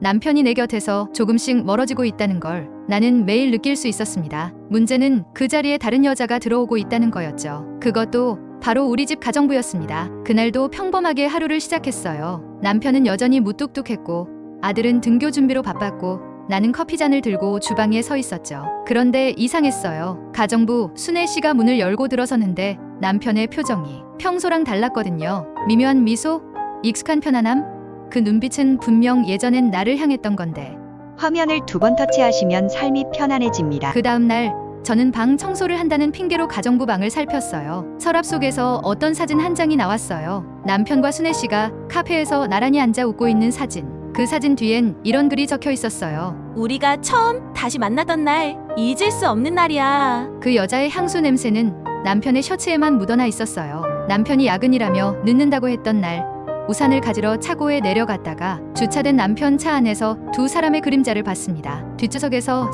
남편이 내 곁에서 조금씩 멀어지고 있다는 걸 나는 매일 느낄 수 있었습니다. 문제는 그 자리에 다른 여자가 들어오고 있다는 거였죠. 그것도 바로 우리 집 가정부였습니다. 그날도 평범하게 하루를 시작했어요. 남편은 여전히 무뚝뚝했고 아들은 등교 준비로 바빴고 나는 커피잔을 들고 주방에 서 있었죠. 그런데 이상했어요. 가정부 순애 씨가 문을 열고 들어서는데 남편의 표정이 평소랑 달랐거든요. 미묘한 미소, 익숙한 편안함. 그 눈빛은 분명 예전엔 나를 향했던 건데. 화면을 두 번 터치하시면 삶이 편안해집니다. 그 다음 날 저는 방 청소를 한다는 핑계로 가정부 방을 살폈어요. 서랍 속에서 어떤 사진 한 장이 나왔어요. 남편과 순애 씨가 카페에서 나란히 앉아 웃고 있는 사진. 그 사진 뒤엔 이런 글이 적혀 있었어요. 우리가 처음 다시 만나던 날 잊을 수 없는 날이야. 그 여자의 향수 냄새는 남편의 셔츠에만 묻어나 있었어요. 남편이 야근이라며 늦는다고 했던 날 우산을 가지러 차고에 내려갔다가 주차된 남편 차 안에서 두 사람의 그림자를 봤습니다. 뒷좌석에서